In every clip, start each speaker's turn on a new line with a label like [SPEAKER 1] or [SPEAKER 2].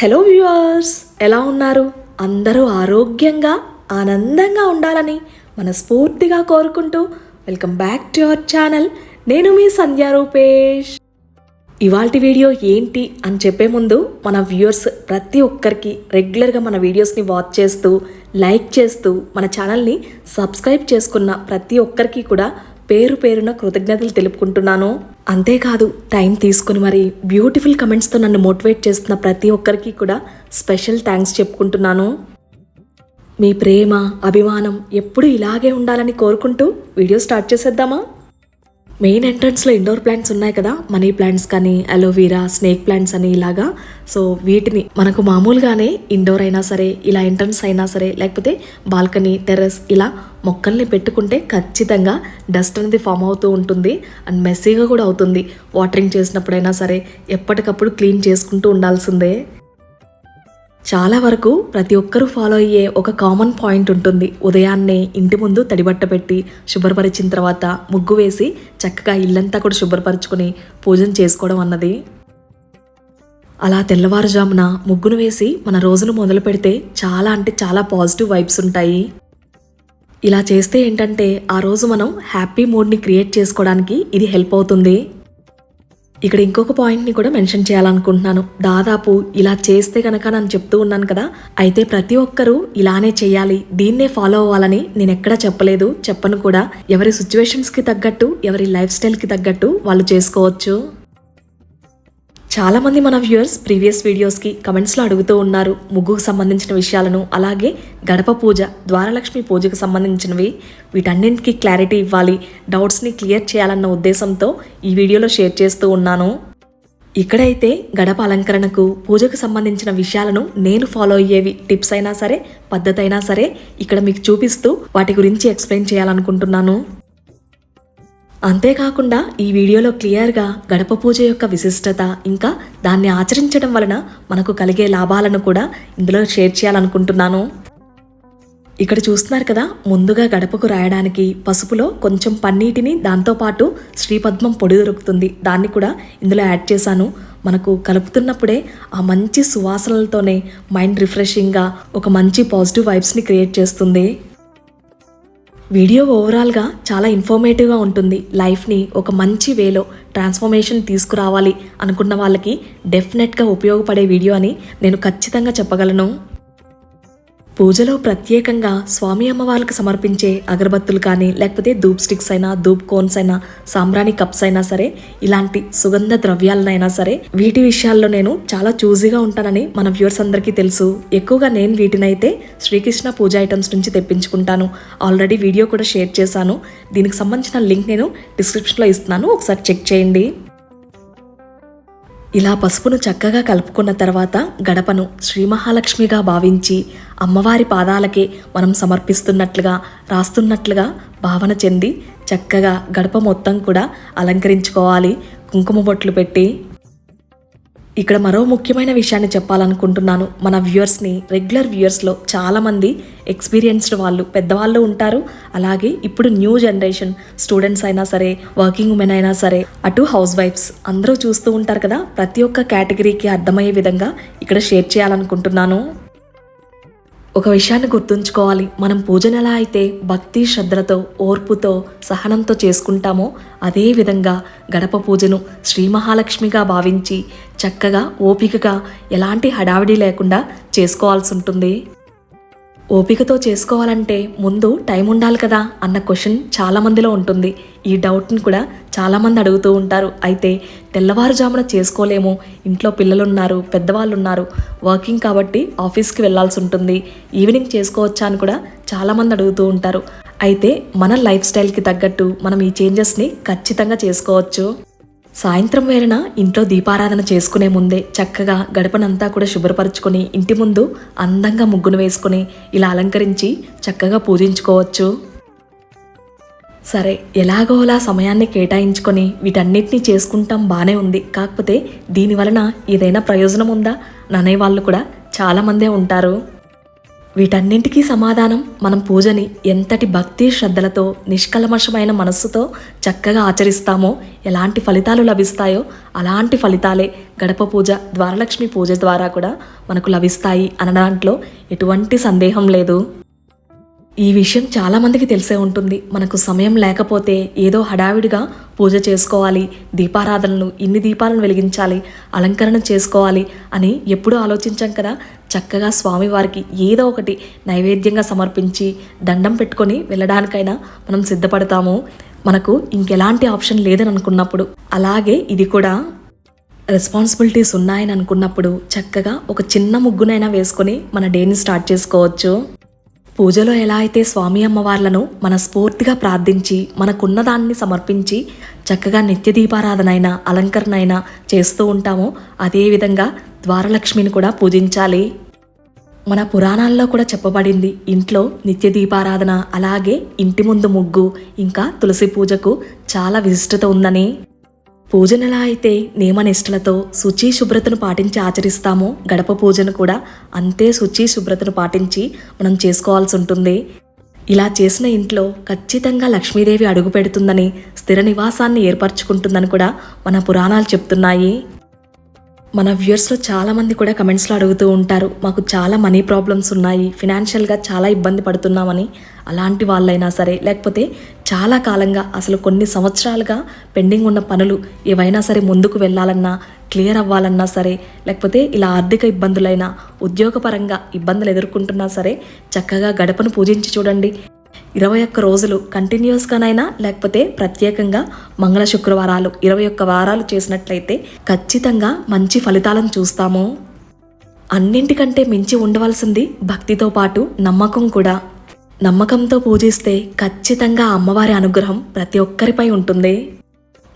[SPEAKER 1] Hello viewers ఎలా ఉన్నారు? అందరూ ఆరోగ్యంగా ఆనందంగా ఉండాలని మనస్ఫూర్తిగా కోరుకుంటూ welcome back to our channel. నేను మీ సంధ్యా రూపేష్. ఇవాల్టి వీడియో ఏంటి అని చెప్పే ముందు మన వ్యూవర్స్ ప్రతి ఒక్కరికి రెగ్యులర్గా మన వీడియోస్ని వాచ్ చేస్తూ లైక్ చేస్తూ మన ఛానల్ని సబ్స్క్రైబ్ చేసుకున్న ప్రతి ఒక్కరికి కూడా పేరు పేరున కృతజ్ఞతలు తెలుపుకుంటున్నాను. అంతేకాదు టైం తీసుకుని మరి బ్యూటిఫుల్ కమెంట్స్తో నన్ను మోటివేట్ చేస్తున్న ప్రతి ఒక్కరికి కూడా స్పెషల్ థ్యాంక్స్ చెప్పుకుంటున్నాను. మీ ప్రేమ అభిమానం ఎప్పుడు ఇలాగే ఉండాలని కోరుకుంటూ వీడియో స్టార్ట్ చేసేద్దామా? మెయిన్ ఎంట్రన్స్లో ఇండోర్ ప్లాంట్స్ ఉన్నాయి కదా మనీ ప్లాంట్స్ కానీ అలోవీరా స్నేక్ ప్లాంట్స్ అని ఇలాగా. సో వీటిని మనకు మామూలుగానే ఇండోర్ అయినా సరే ఇలా ఎంట్రన్స్ అయినా సరే లేకపోతే బాల్కనీ టెర్రస్ ఇలా మొక్కల్ని పెట్టుకుంటే ఖచ్చితంగా డస్ట్ అనేది ఫామ్ అవుతూ ఉంటుంది అండ్ మెస్సీగా కూడా అవుతుంది. వాటరింగ్ చేసినప్పుడైనా సరే ఎప్పటికప్పుడు క్లీన్ చేసుకుంటూ ఉండాల్సిందే. చాలా వరకు ప్రతి ఒక్కరూ ఫాలో అయ్యే ఒక కామన్ పాయింట్ ఉంటుంది. ఉదయాన్నే ఇంటి ముందు తడిబట్ట పెట్టి శుభ్రపరిచిన తర్వాత ముగ్గు వేసి చక్కగా ఇల్లంతా కూడా శుభ్రపరచుకుని పూజను చేసుకోవడం అన్నది. అలా తెల్లవారుజామున ముగ్గును వేసి మన రోజును మొదలు పెడితే చాలా అంటే చాలా పాజిటివ్ వైబ్స్ ఉంటాయి. ఇలా చేస్తే ఏంటంటే ఆ రోజు మనం హ్యాపీ మూడ్ని క్రియేట్ చేసుకోవడానికి ఇది హెల్ప్ అవుతుంది. ఇక్కడ ఇంకొక పాయింట్ని కూడా మెన్షన్ చేయాలనుకుంటున్నాను. దాదాపు ఇలా చేస్తే కనుక నేను చెప్తూ ఉన్నాను కదా అయితే ప్రతి ఒక్కరూ ఇలానే చేయాలి దీన్నే ఫాలో అవ్వాలని నేను ఎక్కడా చెప్పలేదు. చెప్పను కూడా ఎవరి సిచ్యువేషన్స్కి తగ్గట్టు ఎవరి లైఫ్ స్టైల్కి తగ్గట్టు వాళ్ళు చేసుకోవచ్చు. చాలామంది మన వ్యూయర్స్ ప్రీవియస్ వీడియోస్కి కమెంట్స్లో అడుగుతూ ఉన్నారు. ముగ్గుకు సంబంధించిన విషయాలను అలాగే గడప పూజ ద్వారలక్ష్మి పూజకు సంబంధించినవి. వీటన్నింటికి క్లారిటీ ఇవ్వాలి డౌట్స్ని క్లియర్ చేయాలన్న ఉద్దేశంతో ఈ వీడియోలో షేర్ చేస్తూ ఉన్నాను. ఇక్కడైతే గడప అలంకరణకు పూజకు సంబంధించిన విషయాలను నేను ఫాలో అయ్యేవి టిప్స్ అయినా సరే పద్ధతి అయినా సరే ఇక్కడ మీకు చూపిస్తూ వాటి గురించి ఎక్స్ప్లెయిన్ చేయాలనుకుంటున్నాను. అంతేకాకుండా ఈ వీడియోలో క్లియర్గా గడప పూజ యొక్క విశిష్టత ఇంకా దాన్ని ఆచరించడం వలన మనకు కలిగే లాభాలను కూడా ఇందులో షేర్ చేయాలనుకుంటున్నాను. ఇక్కడ చూస్తున్నారు కదా ముందుగా గడపకు రాయడానికి పసుపులో కొంచెం పన్నీటిని దాంతోపాటు శ్రీపద్మం పొడి దొరుకుతుంది. దాన్ని కూడా ఇందులో యాడ్ చేశాను. మనకు కలుపుతున్నప్పుడే ఆ మంచి సువాసనలతోనే మైండ్ రిఫ్రెషింగ్గా ఒక మంచి పాజిటివ్ వైబ్స్ని క్రియేట్ చేస్తుంది. వీడియో ఓవరాల్గా చాలా ఇన్ఫర్మేటివ్గా ఉంటుంది. లైఫ్ని ఒక మంచి వేలో ట్రాన్స్ఫర్మేషన్ తీసుకురావాలి అనుకున్న వాళ్ళకి డెఫినెట్గా ఉపయోగపడే వీడియో అని నేను ఖచ్చితంగా చెప్పగలను. పూజలో ప్రత్యేకంగా స్వామి అమ్మవార్లకు సమర్పించే అగరబత్తులు కానీ లేకపోతే ధూప్ స్టిక్స్ అయినా ధూప్ కోన్స్ అయినా సాంబ్రాణి కప్స్ అయినా సరే ఇలాంటి సుగంధ ద్రవ్యాలనైనా సరే వీటి విషయాల్లో నేను చాలా చూజీగా ఉంటానని మన వ్యూవర్స్ అందరికీ తెలుసు. ఎక్కువగా నేను వీటినైతే శ్రీకృష్ణ పూజ ఐటమ్స్ నుంచి తెప్పించుకుంటాను. ఆల్రెడీ వీడియో కూడా షేర్ చేశాను. దీనికి సంబంధించిన లింక్ నేను డిస్క్రిప్షన్లో ఇస్తున్నాను. ఒకసారి చెక్ చేయండి. ఇలా పసుపును చక్కగా కలుపుకున్న తర్వాత గడపను శ్రీ మహాలక్ష్మిగా భావించి అమ్మవారి పాదాలకే మనం సమర్పిస్తున్నట్లుగా రాస్తున్నట్లుగా భావన చెంది చక్కగా గడప మొత్తం కూడా అలంకరించుకోవాలి. కుంకుమ బొట్లు పెట్టి ఇక్కడ మరో ముఖ్యమైన విషయాన్ని చెప్పాలనుకుంటున్నాను. మన వ్యూయర్స్ని రెగ్యులర్ వ్యూయర్స్లో చాలామంది ఎక్స్పీరియన్స్డ్ వాళ్ళు పెద్దవాళ్ళు ఉంటారు. అలాగే ఇప్పుడు న్యూ జనరేషన్ స్టూడెంట్స్ అయినా సరే వర్కింగ్ ఉమెన్ అయినా సరే అటు హౌస్ వైఫ్స్ అందరూ చూస్తూ ఉంటారు కదా. ప్రతి ఒక్క కేటగిరీకి అర్థమయ్యే విధంగా ఇక్కడ షేర్ చేయాలనుకుంటున్నాను. ఒక విషయాన్ని గుర్తుంచుకోవాలి. మనం పూజను ఎలా అయితే భక్తి శ్రద్ధలతో ఓర్పుతో సహనంతో చేసుకుంటామో అదే విధంగా గడప పూజను శ్రీ మహాలక్ష్మిగా భావించి చక్కగా ఓపికగా ఎలాంటి హడావిడి లేకుండా చేసుకోవాల్సి ఉంటుంది. ఓపికతో చేసుకోవాలంటే ముందు టైం ఉండాలి కదా అన్న క్వశ్చన్ చాలామందిలో ఉంటుంది. ఈ డౌట్ని కూడా చాలామంది అడుగుతూ ఉంటారు. అయితే తెల్లవారుజామున చేసుకోలేము. ఇంట్లో పిల్లలున్నారు పెద్దవాళ్ళు ఉన్నారు వర్కింగ్ కాబట్టి ఆఫీస్కి వెళ్ళాల్సి ఉంటుంది. ఈవినింగ్ చేసుకోవచ్చా అని కూడా చాలామంది అడుగుతూ ఉంటారు. అయితే మన లైఫ్ స్టైల్కి తగ్గట్టు మనం ఈ చేంజెస్ని ఖచ్చితంగా చేసుకోవచ్చు. సాయంత్రం వేళన ఇంట్లో దీపారాధన చేసుకునే ముందే చక్కగా గడపనంతా కూడా శుభ్రపరచుకొని ఇంటి ముందు అందంగా ముగ్గును వేసుకొని ఇలా అలంకరించి చక్కగా పూజించుకోవచ్చు. సరే ఎలాగోలా సమయాన్ని కేటాయించుకొని వీటన్నిటిని చేసుకుంటాం బాగానే ఉంది. కాకపోతే దీని వలన ఏదైనా ప్రయోజనం ఉందా? ననే వాళ్ళు కూడా చాలామందే ఉంటారు. వీటన్నింటికీ సమాధానం మనం పూజని ఎంతటి భక్తి శ్రద్ధలతో నిష్కల్మషమైన మనస్సుతో చక్కగా ఆచరిస్తామో ఎలాంటి ఫలితాలు లభిస్తాయో అలాంటి ఫలితాలే గడప పూజ ద్వారలక్ష్మి పూజ ద్వారా కూడా మనకు లభిస్తాయి అన్న దాంట్లో ఎటువంటి సందేహం లేదు. ఈ విషయం చాలామందికి తెలిసే ఉంటుంది. మనకు సమయం లేకపోతే ఏదో హడావిడిగా పూజ చేసుకోవాలి దీపారాధనలు ఇన్ని దీపాలను వెలిగించాలి అలంకరణ చేసుకోవాలి అని ఎప్పుడూ ఆలోచించాం కదా? చక్కగా స్వామివారికి ఏదో ఒకటి నైవేద్యంగా సమర్పించి దండం పెట్టుకొని వెళ్ళడానికైనా మనం సిద్ధపడతాము. మనకు ఇంకెలాంటి ఆప్షన్ లేదని అనుకున్నప్పుడు అలాగే ఇది కూడా రెస్పాన్సిబిలిటీస్ ఉన్నాయని అనుకున్నప్పుడు చక్కగా ఒక చిన్న ముగ్గునైనా వేసుకొని మన డేని స్టార్ట్ చేసుకోవచ్చు. పూజలో ఎలా అయితే స్వామి అమ్మవార్లను మనస్ఫూర్తిగా ప్రార్థించి మనకున్నదాన్ని సమర్పించి చక్కగా నిత్య దీపారాధనైనా అలంకరణైనా చేస్తూ ఉంటామో అదేవిధంగా ద్వారలక్ష్మిని కూడా పూజించాలి. మన పురాణాల్లో కూడా చెప్పబడింది ఇంట్లో నిత్య దీపారాధన అలాగే ఇంటి ముందు ముగ్గు ఇంకా తులసి పూజకు చాలా విశిష్టత ఉందని. పూజనలా అయితే నియమనిష్టలతో శుచి శుభ్రతను పాటించి ఆచరిస్తామో గడప పూజను కూడా అంతే శుచి శుభ్రతను పాటించి మనం చేసుకోవాల్సి ఉంటుంది. ఇలా చేసిన ఇంట్లో ఖచ్చితంగా లక్ష్మీదేవి అడుగు పెడుతుందని స్థిర నివాసాన్ని ఏర్పరచుకుంటుందని కూడా మన పురాణాలు చెప్తున్నాయి. మన వ్యూయర్స్లో చాలామంది కూడా కమెంట్స్లో అడుగుతూ ఉంటారు మాకు చాలా మనీ ప్రాబ్లమ్స్ ఉన్నాయి ఫినాన్షియల్గా చాలా ఇబ్బంది పడుతున్నామని. అలాంటి వాళ్ళైనా సరే లేకపోతే చాలా కాలంగా అసలు కొన్ని సంవత్సరాలుగా పెండింగ్ ఉన్న పనులు ఏవైనా సరే ముందుకు వెళ్ళాలన్నా క్లియర్ అవ్వాలన్నా సరే లేకపోతే ఇలా ఆర్థిక ఇబ్బందులైనా ఉద్యోగపరంగా ఇబ్బందులు ఎదుర్కొంటున్నా సరే చక్కగా గడపను పూజించి చూడండి. ఇరవై ఒక్క రోజులు కంటిన్యూస్గానైనా లేకపోతే ప్రత్యేకంగా మంగళ శుక్రవారాలు ఇరవై ఒక్క వారాలు చేసినట్లయితే ఖచ్చితంగా మంచి ఫలితాలను చూస్తాము. అన్నింటికంటే మించి ఉండవలసింది భక్తితో పాటు నమ్మకం కూడా. నమ్మకంతో పూజిస్తే ఖచ్చితంగా అమ్మవారి అనుగ్రహం ప్రతి ఒక్కరిపై ఉంటుంది.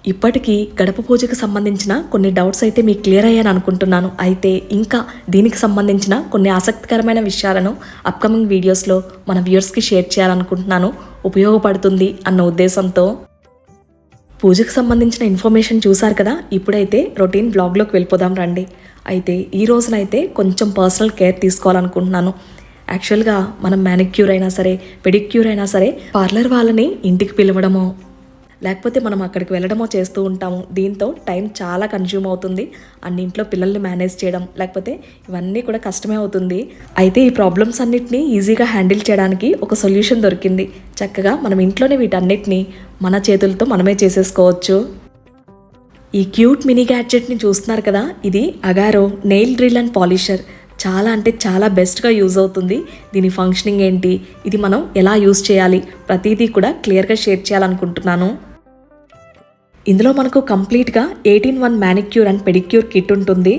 [SPEAKER 1] ఇప్పటికీ గడప పూజకు సంబంధించిన కొన్ని డౌట్స్ అయితే మీకు క్లియర్ అయ్యాను అనుకుంటున్నాను. అయితే ఇంకా దీనికి సంబంధించిన కొన్ని ఆసక్తికరమైన విషయాలను అప్కమింగ్ వీడియోస్లో మన వ్యూయర్స్కి షేర్ చేయాలనుకుంటున్నాను. ఉపయోగపడుతుంది అన్న ఉద్దేశంతో. పూజకు సంబంధించిన ఇన్ఫర్మేషన్ చూసారు కదా? ఇప్పుడైతే రొటీన్ బ్లాగ్లోకి వెళ్ళిపోదాం రండి. అయితే ఈ రోజునైతే కొంచెం పర్సనల్ కేర్ తీసుకోవాలనుకుంటున్నాను. యాక్చువల్గా మనం మ్యానిక్యూర్ అయినా సరే పెడిక్యూర్ అయినా సరే పార్లర్ వాళ్ళని ఇంటికి పిలవడము లేకపోతే మనం అక్కడికి వెళ్ళడమో చేస్తూ ఉంటాము. దీంతో టైం చాలా కన్జ్యూమ్ అవుతుంది. అండ్ ఇంట్లో పిల్లల్ని మేనేజ్ చేయడం లేకపోతే ఇవన్నీ కూడా కష్టమే అవుతుంది. అయితే ఈ ప్రాబ్లమ్స్ అన్నిటినీ ఈజీగా హ్యాండిల్ చేయడానికి ఒక సొల్యూషన్ దొరికింది. చక్కగా మనం ఇంట్లోనే వీటన్నిటిని మన చేతులతో మనమే చేసేసుకోవచ్చు. ఈ క్యూట్ మినీ గ్యాడ్జెట్ని చూస్తున్నారు కదా? ఇది Agaro nail drill and polisher. చాలా అంటే చాలా బెస్ట్గా యూజ్ అవుతుంది. దీని ఫంక్షనింగ్ ఏంటి? ఇది మనం ఎలా యూజ్ చేయాలి? ప్రతిదీ కూడా క్లియర్గా షేర్ చేయాలనుకుంటున్నాను. ఇందులో మనకు కంప్లీట్గా eighteen one manicure and pedicure kit ఉంటుంది.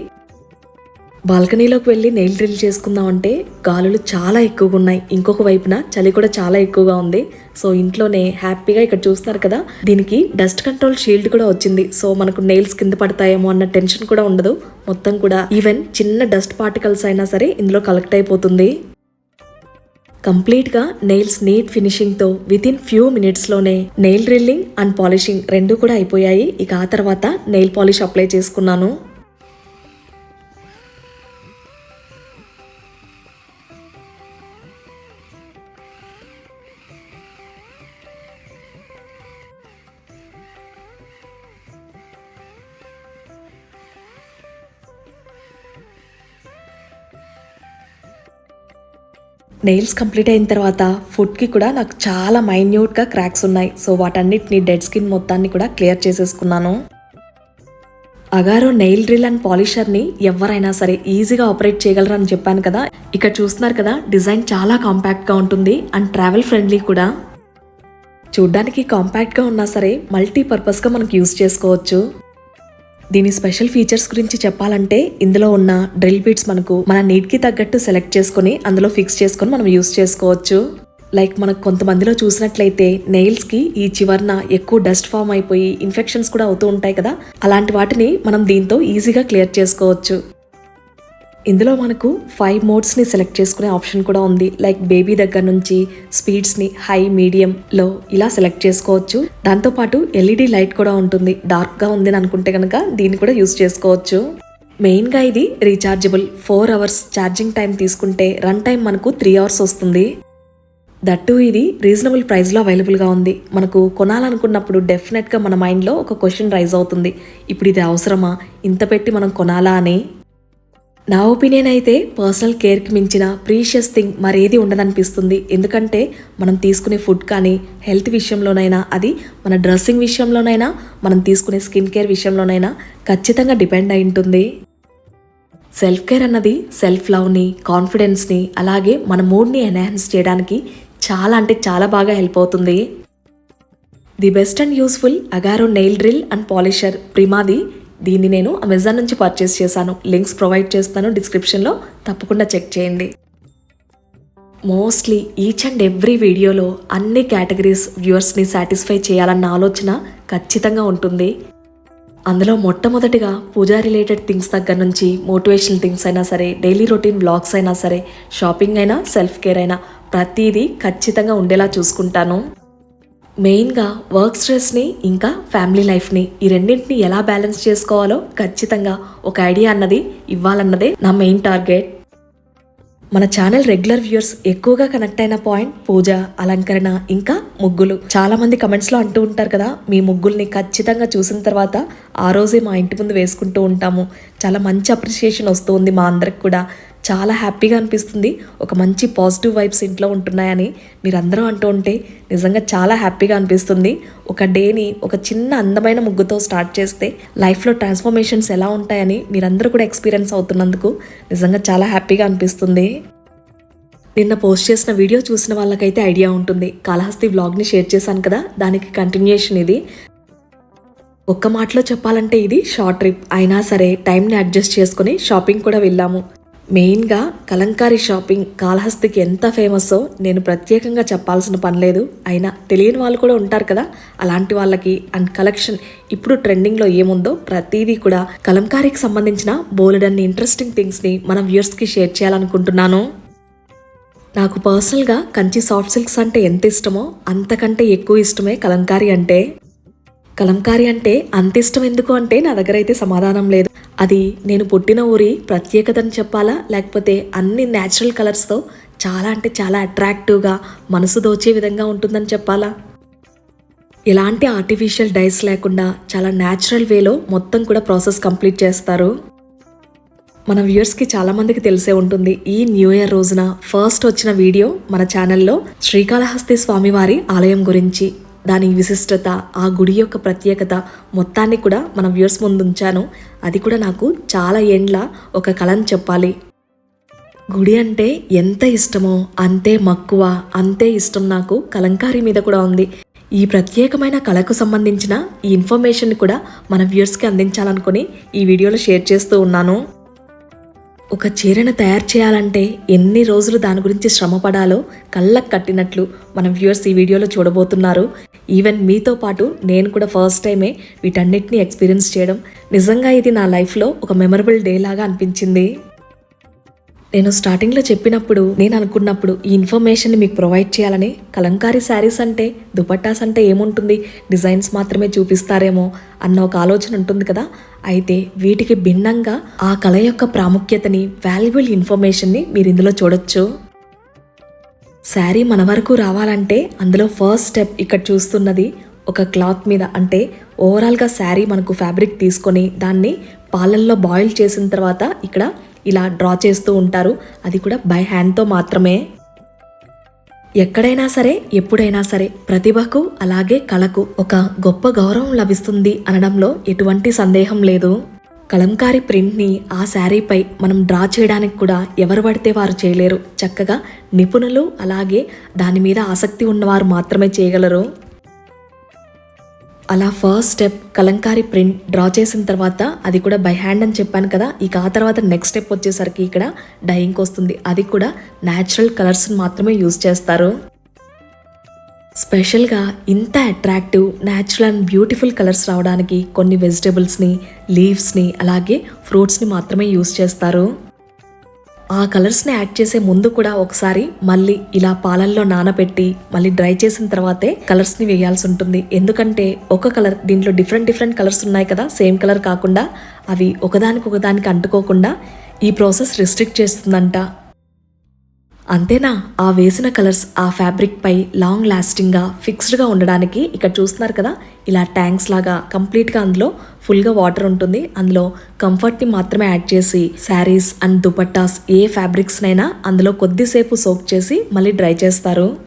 [SPEAKER 1] బాల్కనీలోకి వెళ్ళి నెయిల్ డ్రిల్ చేసుకుందామంటే గాలులు చాలా ఎక్కువగా ఉన్నాయి. ఇంకొక వైపున చలి కూడా చాలా ఎక్కువగా ఉంది. సో ఇంట్లోనే హ్యాపీగా ఇక్కడ చూస్తున్నారు కదా. దీనికి డస్ట్ కంట్రోల్ షీల్డ్ కూడా వచ్చింది. సో మనకు నెయిల్స్ కింద పడతాయేమో అన్న టెన్షన్ కూడా ఉండదు. మొత్తం కూడా ఈవెన్ చిన్న డస్ట్ పార్టికల్స్ అయినా సరే ఇందులో కలెక్ట్ అయిపోతుంది. కంప్లీట్గా నెయిల్స్ నీట్ ఫినిషింగ్తో వితిన్ ఫ్యూ మినిట్స్లోనే నెయిల్ డ్రిల్లింగ్ అండ్ పాలిషింగ్ రెండు కూడా అయిపోయాయి. ఇక ఆ తర్వాత నెయిల్ పాలిష్ అప్లై చేసుకున్నాను. నెయిల్స్ కంప్లీట్ అయిన తర్వాత ఫుడ్కి కూడా నాకు చాలా మైన్యూట్గా క్రాక్స్ ఉన్నాయి. సో వాటన్నిటిని డెడ్ స్కిన్ మొత్తాన్ని కూడా క్లియర్ చేసేసుకున్నాను. అగారో నెయిల్ డ్రిల్ అండ్ పాలిషర్ని ఎవరైనా సరే ఈజీగా ఆపరేట్ చేయగలరు అని చెప్పాను కదా? ఇక్కడ చూస్తున్నారు కదా డిజైన్ చాలా కాంపాక్ట్గా ఉంటుంది అండ్ ట్రావెల్ ఫ్రెండ్లీ కూడా. చూడ్డానికి కాంపాక్ట్గా ఉన్నా సరే మల్టీపర్పస్గా మనకు యూజ్ చేసుకోవచ్చు. దీని స్పెషల్ ఫీచర్స్ గురించి చెప్పాలంటే ఇందులో ఉన్న డ్రిల్ బీట్స్ మనకు మన నీట్కి తగ్గట్టు సెలెక్ట్ చేసుకొని అందులో ఫిక్స్ చేసుకొని మనం యూస్ చేసుకోవచ్చు. లైక్ మనకు కొంతమందిలో చూసినట్లయితే నెయిల్స్కి ఈ చివరన ఎక్కువ డస్ట్ ఫామ్ అయిపోయి ఇన్ఫెక్షన్స్ కూడా అవుతూ ఉంటాయి కదా అలాంటి వాటిని మనం దీంతో ఈజీగా క్లియర్ చేసుకోవచ్చు. ఇందులో మనకు ఫైవ్ మోడ్స్ని సెలెక్ట్ చేసుకునే ఆప్షన్ కూడా ఉంది. లైక్ బేబీ దగ్గర నుంచి స్పీడ్స్ని హై మీడియం లో ఇలా సెలెక్ట్ చేసుకోవచ్చు. దాంతోపాటు ఎల్ఈడి లైట్ కూడా ఉంటుంది. డార్క్గా ఉంది అని అనుకుంటే కనుక దీన్ని కూడా యూస్ చేసుకోవచ్చు. మెయిన్గా ఇది rechargeable four hours charging time తీసుకుంటే రన్ టైం మనకు త్రీ అవర్స్ వస్తుంది. దట్టు ఇది రీజనబుల్ ప్రైస్లో అవైలబుల్గా ఉంది. మనకు కొనాలనుకున్నప్పుడు డెఫినెట్గా మన మైండ్లో ఒక క్వశ్చన్ రైజ్ అవుతుంది. ఇప్పుడు ఇది అవసరమా? ఇంత పెట్టి మనం కొనాలా అని నా ఒపీనియన్ అయితే పర్సనల్ కేర్కి మించిన ప్రీషియస్ థింగ్ మరేది ఉండదనిపిస్తుంది. ఎందుకంటే మనం తీసుకునే ఫుడ్ కానీ హెల్త్ విషయంలోనైనా అది మన డ్రెస్సింగ్ విషయంలోనైనా మనం తీసుకునే స్కిన్ కేర్ విషయంలోనైనా ఖచ్చితంగా డిపెండ్ అయి ఉంటుంది. సెల్ఫ్ కేర్ అన్నది సెల్ఫ్ లవ్ని కాన్ఫిడెన్స్ని అలాగే మన మూడ్ని ఎన్హాన్స్ చేయడానికి చాలా అంటే చాలా బాగా హెల్ప్ అవుతుంది. The best and useful Agaro nail drill and polisher ప్రిమాది దీన్ని నేను అమెజాన్ నుంచి పర్చేస్ చేశాను. లింక్స్ ప్రొవైడ్ చేస్తాను డిస్క్రిప్షన్లో తప్పకుండా చెక్ చేయండి. మోస్ట్లీ ఈచ్ అండ్ ఎవ్రీ వీడియోలో అన్ని కేటగిరీస్ వ్యూవర్స్ని సాటిస్ఫై చేయాలన్న ఆలోచన ఖచ్చితంగా ఉంటుంది. అందులో మొట్టమొదటిగా పూజా రిలేటెడ్ థింగ్స్ దగ్గర నుంచి మోటివేషనల్ థింగ్స్ అయినా సరే డైలీ రొటీన్ బ్లాగ్స్ అయినా సరే షాపింగ్ అయినా సెల్ఫ్ కేర్ అయినా ప్రతిదీ ఖచ్చితంగా ఉండేలా చూసుకుంటాను. మెయిన్గా వర్క్ స్ట్రెస్ని ఇంకా ఫ్యామిలీ లైఫ్ని ఈ రెండింటిని ఎలా బ్యాలెన్స్ చేసుకోవాలో ఖచ్చితంగా ఒక ఐడియా అన్నది ఇవ్వాలన్నదే నా మెయిన్ టార్గెట్. మన ఛానల్ రెగ్యులర్ వ్యూయర్స్ ఎక్కువగా కనెక్ట్ అయిన పాయింట్ పూజ అలంకరణ ఇంకా ముగ్గులు. చాలా మంది అంటూ ఉంటారు కదా మీ ముగ్గుల్ని ఖచ్చితంగా చూసిన తర్వాత ఆ రోజే మా ఇంటి ముందు వేసుకుంటూ ఉంటాము. చాలా మంచి అప్రిషియేషన్ వస్తుంది మా అందరికి కూడా. చాలా హ్యాపీగా అనిపిస్తుంది. ఒక మంచి పాజిటివ్ వైబ్స్ ఇంట్లో ఉంటున్నాయని మీరందరూ అంటూ ఉంటే నిజంగా చాలా హ్యాపీగా అనిపిస్తుంది. ఒక డేని ఒక చిన్న అందమైన ముగ్గుతో స్టార్ట్ చేస్తే లైఫ్లో ట్రాన్స్ఫర్మేషన్స్ ఎలా ఉంటాయని మీరందరూ కూడా ఎక్స్పీరియన్స్ అవుతున్నందుకు నిజంగా చాలా హ్యాపీగా అనిపిస్తుంది. నిన్న పోస్ట్ చేసిన వీడియో చూసిన వాళ్ళకైతే ఐడియా ఉంటుంది. కాళహస్తి వ్లాగ్ని షేర్ చేశాను కదా దానికి కంటిన్యూషన్ ఇది. ఒక్క మాటలో చెప్పాలంటే ఇది షార్ట్ ట్రిప్. అయినా సరే టైంని అడ్జస్ట్ చేసుకుని షాపింగ్ కూడా వెళ్ళాము. మెయిన్గా కలంకారీ షాపింగ్ కాళహస్తికి ఎంత ఫేమస్సో నేను ప్రత్యేకంగా చెప్పాల్సిన పని లేదు. అయినా తెలియని వాళ్ళు కూడా ఉంటారు కదా. అలాంటి వాళ్ళకి అండ్ కలెక్షన్ ఇప్పుడు ట్రెండింగ్లో ఏముందో ప్రతిదీ కూడా కలంకారీకి సంబంధించిన బోలెడన్ని ఇంట్రెస్టింగ్ థింగ్స్ని మన వ్యూర్స్కి షేర్ చేయాలనుకుంటున్నాను. నాకు పర్సనల్గా కంచి సాఫ్ట్ సిల్క్స్ అంటే ఎంత ఇష్టమో అంతకంటే ఎక్కువ ఇష్టమే కలంకారీ అంటే. కలంకారీ అంటే అంత ఇష్టం ఎందుకు అంటే నా దగ్గర అయితే సమాధానం లేదు. అది నేను పుట్టిన ఊరి ప్రత్యేకతను చెప్పాలా? లేకపోతే అన్ని న్యాచురల్ కలర్స్తో చాలా అంటే చాలా అట్రాక్టివ్గా మనసు దోచే విధంగా ఉంటుందని చెప్పాలా? ఎలాంటి ఆర్టిఫిషియల్ డైస్ లేకుండా చాలా న్యాచురల్ వేలో మొత్తం కూడా ప్రాసెస్ కంప్లీట్ చేస్తారు. మన వ్యూయర్స్కి చాలామందికి తెలిసే ఉంటుంది. ఈ న్యూ ఇయర్ రోజున ఫస్ట్ వచ్చిన వీడియో మన ఛానల్లో శ్రీకాళహస్తి స్వామివారి ఆలయం గురించి. దాని విశిష్టత ఆ గుడి యొక్క ప్రత్యేకత మొత్తాన్ని కూడా మన వ్యూర్స్ ముందు ఉంచాను. అది కూడా నాకు చాలా ఏండ్ల ఒక కళని చెప్పాలి. గుడి అంటే ఎంత ఇష్టమో అంతే మక్కువ అంతే ఇష్టం నాకు కలంకారీ మీద కూడా ఉంది. ఈ ప్రత్యేకమైన కళకు సంబంధించిన ఈ ఇన్ఫర్మేషన్ కూడా మన వ్యూర్స్కి అందించాలనుకుని ఈ వీడియోలో షేర్ చేస్తూ ఉన్నాను. ఒక చీరను తయారు చేయాలంటే ఎన్ని రోజులు దాని గురించి శ్రమ పడాలో కళ్ళకు కట్టినట్లు మన వ్యూవర్స్ ఈ వీడియోలో చూడబోతున్నారు. ఈవెన్ మీతో పాటు నేను కూడా ఫస్ట్ టైమే వీటన్నిటిని ఎక్స్పీరియన్స్ చేయడం. నిజంగా ఇది నా లైఫ్లో ఒక మెమరబుల్ డే లాగా అనిపించింది. నేను స్టార్టింగ్లో చెప్పినప్పుడు నేను అనుకున్నప్పుడు ఈ ఇన్ఫర్మేషన్ని మీకు ప్రొవైడ్ చేయాలని కలంకారీ శారీస్ అంటే దుపట్టాస్ అంటే ఏముంటుంది? డిజైన్స్ మాత్రమే చూపిస్తారేమో అన్న ఒక ఆలోచన ఉంటుంది కదా? అయితే వీటికి భిన్నంగా ఆ కళ యొక్క ప్రాముఖ్యతని వాల్యుబుల్ ఇన్ఫర్మేషన్ని మీరు ఇందులో చూడొచ్చు. శారీ మన వరకు రావాలంటే అందులో ఫస్ట్ స్టెప్ ఇక్కడ చూస్తున్నది ఒక క్లాత్ మీద అంటే ఓవరాల్గా శారీ మనకు ఫ్యాబ్రిక్ తీసుకొని దాన్ని పాలల్లో బాయిల్ చేసిన తర్వాత ఇక్కడ ఇలా డ్రా చేస్తూ ఉంటారు. అది కూడా బై హ్యాండ్తో మాత్రమే. ఎక్కడైనా సరే ఎప్పుడైనా సరే ప్రతిభకు అలాగే కళకు ఒక గొప్ప గౌరవం లభిస్తుంది అనడంలో ఎటువంటి సందేహం లేదు. కలంకారీ ప్రింట్ని ఆ శారీపై మనం డ్రా చేయడానికి కూడా ఎవరు పడితే వారు చేయలేరు. చక్కగా నిపుణులు అలాగే దాని మీద ఆసక్తి ఉన్నవారు మాత్రమే చేయగలరు. అలా first step Kalamkari print draw చేసిన తర్వాత అది కూడా బై హ్యాండ్ అని చెప్పాను కదా ఇక ఆ తర్వాత నెక్స్ట్ స్టెప్ వచ్చేసరికి ఇక్కడ డైయింగ్ వస్తుంది. అది కూడా న్యాచురల్ కలర్స్ని మాత్రమే యూజ్ చేస్తారు. స్పెషల్గా ఇంత attractive natural and beautiful colours రావడానికి కొన్ని వెజిటేబుల్స్ని లీవ్స్ని అలాగే ఫ్రూట్స్ని మాత్రమే యూజ్ చేస్తారు. ఆ కలర్స్ని యాడ్ చేసే ముందు కూడా ఒకసారి మళ్ళీ ఇలా పాలల్లో నానబెట్టి మళ్ళీ డ్రై చేసిన తర్వాతే కలర్స్ని వేయాల్సి ఉంటుంది. ఎందుకంటే ఒక కలర్ దీంట్లో డిఫరెంట్ డిఫరెంట్ కలర్స్ ఉన్నాయి కదా సేమ్ కలర్ కాకుండా అవి ఒకదానికి ఒకదానికి అంటుకోకుండా ఈ ప్రాసెస్ రిస్ట్రిక్ట్ చేస్తుందంట. అంతేనా? ఆ వేసిన కలర్స్ ఆ ఫ్యాబ్రిక్ పై లాంగ్ లాస్టింగ్గా ఫిక్స్డ్గా ఉండడానికి ఇక్కడ చూస్తున్నారు కదా? ఇలా ట్యాంక్స్ లాగా కంప్లీట్గా అందులో ఫుల్గా వాటర్ ఉంటుంది. అందులో కంఫర్ట్ని మాత్రమే యాడ్ చేసి శారీస్ అండ్ దుపట్టాస్ ఏ ఫ్యాబ్రిక్స్నైనా అందులో కొద్దిసేపు సోక్ చేసి మళ్ళీ డ్రై చేస్తారు.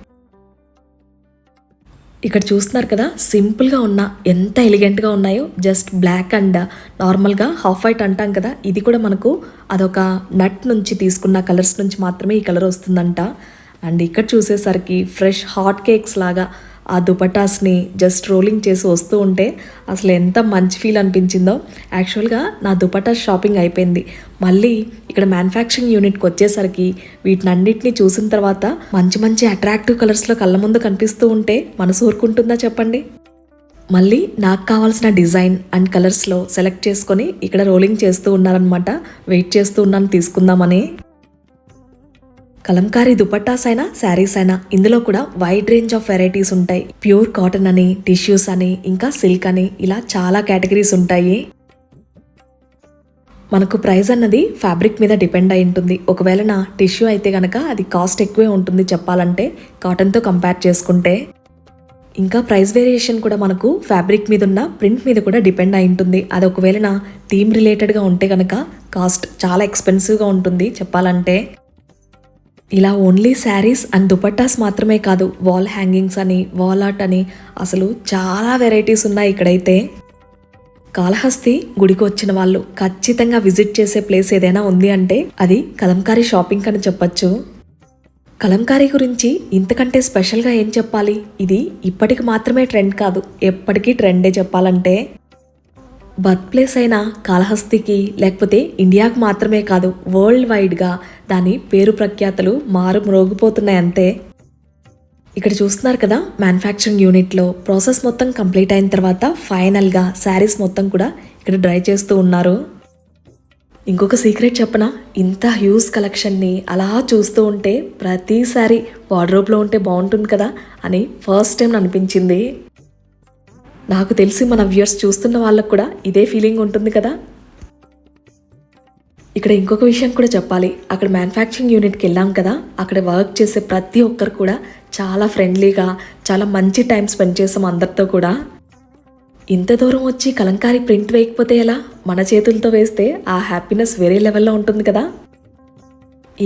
[SPEAKER 1] ఇక్కడ చూస్తున్నారు కదా సింపుల్గా ఉన్న ఎంత ఎలిగెంట్గా ఉన్నాయో జస్ట్ బ్లాక్ అండ్ నార్మల్గా హాఫ్ వైట్ అంటాం కదా ఇది కూడా మనకు అదొక నట్ నుంచి తీసుకున్న కలర్స్ నుంచి మాత్రమే ఈ కలర్ వస్తుందంట. అండ్ ఇక్కడ చూసేసరికి ఫ్రెష్ హాట్ కేక్స్ లాగా ఆ దుపటాస్ని జస్ట్ రోలింగ్ చేసి వస్తూ ఉంటే అసలు ఎంత మంచి ఫీల్ అనిపించిందో. యాక్చువల్గా నా దుపటా షాపింగ్ అయిపోయింది. మళ్ళీ ఇక్కడ మ్యానుఫ్యాక్చరింగ్ యూనిట్కి వచ్చేసరికి వీటిని అన్నిటిని చూసిన తర్వాత మంచి మంచి అట్రాక్టివ్ కలర్స్లో కళ్ళ ముందు కనిపిస్తూ ఉంటే మనసు ఊరుకుంటుందా చెప్పండి? మళ్ళీ నాకు కావాల్సిన డిజైన్ అండ్ కలర్స్లో సెలెక్ట్ చేసుకొని ఇక్కడ రోలింగ్ చేస్తూ ఉన్నారనమాట వెయిట్ చేస్తూ ఉన్నాను తీసుకుందామని. కలంకారీ దుపట్టాస్ అయినా శారీస్ అయినా ఇందులో కూడా వైడ్ రేంజ్ ఆఫ్ వెరైటీస్ ఉంటాయి. ప్యూర్ కాటన్ అని టిష్యూస్ అని ఇంకా సిల్క్ అని ఇలా చాలా కేటగిరీస్ ఉంటాయి. మనకు ప్రైస్ అన్నది ఫ్యాబ్రిక్ మీద డిపెండ్ అయి ఉంటుంది. ఒకవేళ నా టిష్యూ అయితే కనుక అది కాస్ట్ ఎక్కువే ఉంటుంది చెప్పాలంటే కాటన్తో కంపేర్ చేసుకుంటే. ఇంకా ప్రైస్ వేరియేషన్ కూడా మనకు ఫ్యాబ్రిక్ మీద ఉన్న ప్రింట్ మీద కూడా డిపెండ్ అయి ఉంటుంది. అది ఒకవేళ నా థీమ్ రిలేటెడ్గా ఉంటే కనుక కాస్ట్ చాలా ఎక్స్పెన్సివ్గా ఉంటుంది చెప్పాలంటే. ఇలా ఓన్లీ శారీస్ అండ్ దుపట్టాస్ మాత్రమే కాదు వాల్ హ్యాంగింగ్స్ అని వాల్ ఆర్ట్ అని అసలు చాలా వెరైటీస్ ఉన్నాయి ఇక్కడైతే. కాళహస్తి గుడికి వచ్చిన వాళ్ళు ఖచ్చితంగా విజిట్ చేసే ప్లేస్ ఏదైనా ఉంది అంటే అది కలంకారీ షాపింగ్ అని చెప్పొచ్చు. కలంకారీ గురించి ఇంతకంటే స్పెషల్గా ఏం చెప్పాలి? ఇది ఇప్పటికి మాత్రమే ట్రెండ్ కాదు ఎప్పటికీ ట్రెండే చెప్పాలంటే. బర్త్ ప్లేస్ అయిన కాళహస్తికి లేకపోతే ఇండియాకు మాత్రమే కాదు వరల్డ్ వైడ్గా దాని పేరు ప్రఖ్యాతలు మారు మ్రోగిపోతున్నాయి అంతే. ఇక్కడ చూస్తున్నారు కదా మ్యానుఫ్యాక్చరింగ్ యూనిట్లో ప్రాసెస్ మొత్తం కంప్లీట్ అయిన తర్వాత ఫైనల్గా శారీస్ మొత్తం కూడా ఇక్కడ డ్రై చేస్తూ ఉన్నారు. ఇంకొక సీక్రెట్ చెప్పన ఇంత హ్యూజ్ కలెక్షన్ని అలా చూస్తూ ఉంటే ప్రతిసారి వార్డ్రోబ్లో ఉంటే బాగుంటుంది కదా అని ఫస్ట్ టైం అనిపించింది. నాకు తెలిసి మన వ్యూయర్స్ చూస్తున్న వాళ్ళకు కూడా ఇదే ఫీలింగ్ ఉంటుంది కదా? ఇక్కడ ఇంకొక విషయం కూడా చెప్పాలి. అక్కడ మ్యానుఫ్యాక్చరింగ్ యూనిట్కి వెళ్ళాం కదా? అక్కడ వర్క్ చేసే ప్రతి ఒక్కరు కూడా చాలా ఫ్రెండ్లీగా చాలా మంచి టైం స్పెండ్ చేసాం అందరితో కూడా. ఇంత దూరం వచ్చి కలంకారీ ప్రింట్ వేయకపోతే ఎలా? మన చేతులతో వేస్తే ఆ హ్యాపీనెస్ వేరే లెవెల్లో ఉంటుంది కదా?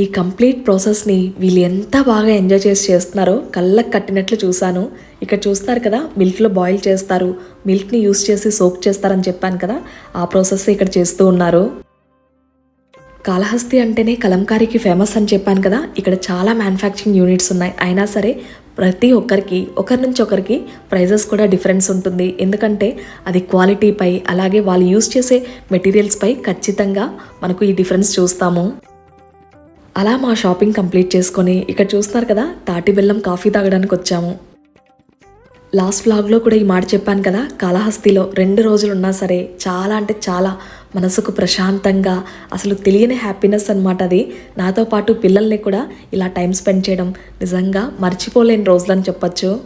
[SPEAKER 1] ఈ కంప్లీట్ ప్రాసెస్ని వీళ్ళు ఎంత బాగా ఎంజాయ్ చేసి చేస్తున్నారో కళ్ళకు కట్టినట్లు చూశాను. ఇక్కడ చూస్తున్నారు కదా మిల్క్లో బాయిల్ చేస్తారు. మిల్క్ని యూస్ చేసి సోప్ చేస్తారని చెప్పాను కదా ఆ ప్రాసెస్ ఇక్కడ చేస్తూ ఉన్నారు. కాళహస్తి అంటేనే కలంకారీకి ఫేమస్ అని చెప్పాను కదా ఇక్కడ చాలా మ్యానుఫ్యాక్చరింగ్ యూనిట్స్ ఉన్నాయి. అయినా సరే ప్రతి ఒక్కరికి ఒకరి నుంచి ఒకరికి ప్రైజెస్ కూడా డిఫరెన్స్ ఉంటుంది. ఎందుకంటే అది క్వాలిటీపై అలాగే వాళ్ళు యూస్ చేసే మెటీరియల్స్పై ఖచ్చితంగా మనకు ఈ డిఫరెన్స్ చూస్తాము. అలా మా షాపింగ్ కంప్లీట్ చేసుకొని ఇక్కడ చూస్తున్నారు కదా తాటి బెల్లం కాఫీ తాగడానికి వచ్చాము. లాస్ట్ వ్లాగ్లో కూడా ఈ మాట చెప్పాను కదా కాళహస్తిలో రెండు రోజులు ఉన్నా సరే చాలా అంటే చాలా మనసుకు ప్రశాంతంగా అసలు తెలియని హ్యాపీనెస్ అనమాట అది. నాతో పాటు పిల్లల్ని కూడా ఇలా టైం స్పెండ్ చేయడం నిజంగా మర్చిపోలేని రోజులని చెప్పచ్చు.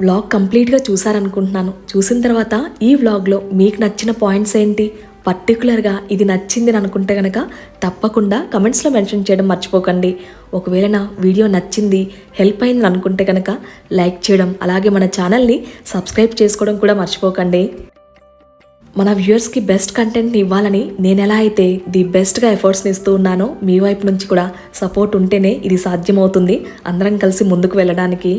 [SPEAKER 1] వ్లాగ్ కంప్లీట్గా చూసారనుకుంటున్నాను చూసిన తర్వాత ఈ వ్లాగ్లో మీకు నచ్చిన పాయింట్స్ ఏంటి? పర్టికులర్గా ఇది నచ్చింది అని అనుకుంటే కనుక తప్పకుండా కమెంట్స్లో మెన్షన్ చేయడం మర్చిపోకండి. ఒకవేళ నా వీడియో నచ్చింది హెల్ప్ అయింది అనుకుంటే కనుక లైక్ చేయడం అలాగే మన ఛానల్ని సబ్స్క్రైబ్ చేసుకోవడం కూడా మర్చిపోకండి. మన వ్యూయర్స్కి బెస్ట్ కంటెంట్ని ఇవ్వాలని నేను ఎలా అయితే ది బెస్ట్గా ఎఫర్ట్స్ని ఇస్తూ ఉన్నానో మీ వైపు నుంచి కూడా సపోర్ట్ ఉంటేనే ఇది సాధ్యమవుతుంది. అందరం కలిసి ముందుకు వెళ్ళడానికి.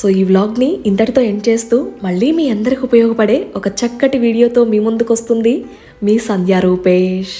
[SPEAKER 1] సో ఈ వ్లాగ్ని ఇంతటితో ఎండ్ చేస్తూ మళ్ళీ మీ అందరికి ఉపయోగపడే ఒక చక్కటి వీడియోతో మీ ముందుకు వస్తుంది మీ సంధ్యా రూపేష్